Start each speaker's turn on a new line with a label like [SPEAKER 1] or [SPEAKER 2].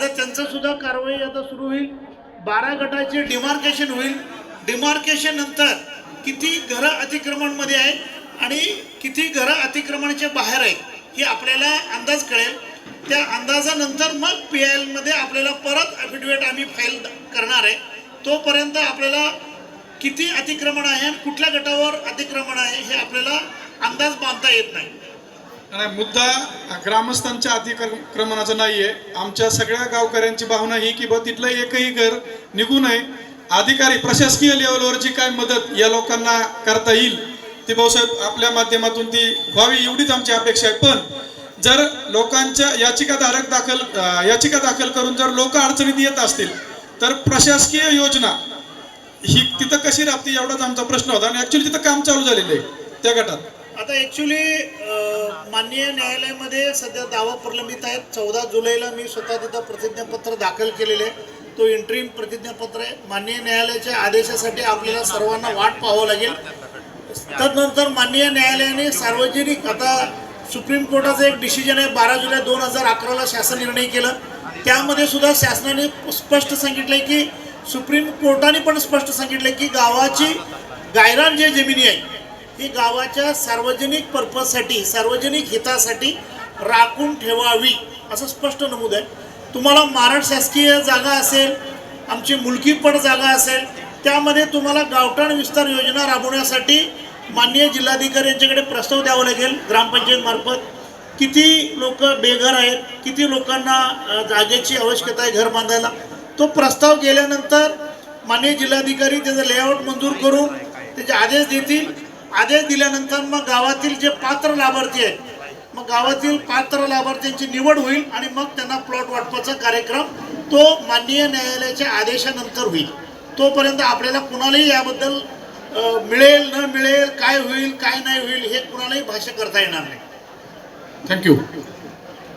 [SPEAKER 1] आता त्यांचं सुद्धा कारवाई आता सुरू होईल. बारा गटाचे डिमार्केशन होईल. डिमार्केशन नंतर किती घरं अतिक्रमणमध्ये आहे आणि किती घरं अतिक्रमणाच्या बाहेर आहे हे आपल्याला अंदाज कळेल. त्या अंदाजानंतर मग पी आय एलमध्ये आपल्याला परत ॲफिडेविट आम्ही फाईल करणार आहे. तोपर्यंत आपल्याला किती अतिक्रमण आहे आणि कुठल्या गटावर अतिक्रमण आहे हे आपल्याला अंदाज बांधता येत नाही.
[SPEAKER 2] आणि मुद्दा ग्रामस्थांच्या अतिक्रमणाचा नाहीये. आमच्या सगळ्या गावकऱ्यांची भावना ही की बा तिथलं एकही घर निघू नये. अधिकारी प्रशासकीय लेवलवरची काय मदत या लोकांना करता येईल ती भाऊसाहेब आपल्या माध्यमातून ती व्हावी एवढीच आमची अपेक्षा आहे. पण जर लोकांच्या याचिकाधारक दाखल याचिका दाखल करून जर लोक अडचणीत येत असतील तर प्रशासकीय योजना ही तिथं कशी राबते एवढाच आमचा प्रश्न होता. आणि ऍक्च्युली तिथं काम चालू झालेलं आहे त्या गटात.
[SPEAKER 1] आता ॲक्च्युली माननीय न्यायालयामध्ये सध्या दावा प्रलंबित आहेत. चौदा जुलैला मी स्वतः तिथं प्रतिज्ञापत्र दाखल केलेले आहे. तो इंट्रीम प्रतिज्ञापत्र आहे. माननीय न्यायालयाच्या आदेशासाठी आपल्याला सर्वांना वाट पाहावं लागेल. तदनंतर माननीय न्यायालयाने सार्वजनिक आता सुप्रीम कोर्टाचं एक डिसिजन आहे. बारा जुलै दोन हजार अकराला शासन निर्णय केलं. त्यामध्ये सुद्धा शासनाने स्पष्ट सांगितलंय की सुप्रीम कोर्टाने पण स्पष्ट सांगितलंय की गावाची गायरान जे जमिनी आहे ही गावाच्या सार्वजनिक पर्पजसाठी सार्वजनिक हितासाठी राखून ठेवावी असं स्पष्ट नमूद आहे. तुम्हाला महाराष्ट्र शासकीय जागा असेल आमची मुलकीपट जागा असेल त्यामध्ये तुम्हाला गावठाण विस्तार योजना राबवण्यासाठी माननीय जिल्हाधिकारी यांच्याकडे प्रस्ताव द्यावा लागेल ग्रामपंचायतमार्फत किती लोक बेघर आहेत किती लोकांना जागेची आवश्यकता आहे घर बांधायला? तो प्रस्ताव गेल्यानंतर माननीय जिल्हाधिकारी त्याचं लेआउट मंजूर करून त्याचे आदेश देतील. आदेश दिल्यानंतर मग गावातील जे पात्र लाभार्थी आहेत मग गावातील पात्र लाभार्थ्यांची निवड होईल आणि मग त्यांना प्लॉट वाटपाचा कार्यक्रम तो माननीय न्यायालयाच्या आदेशानंतर होईल. तोपर्यंत आपल्याला कुणालाही याबद्दल मिळेल न मिळेल काय होईल काय नाही होईल हे कुणालाही भाष्य करता येणार नाही.
[SPEAKER 2] थँक्यू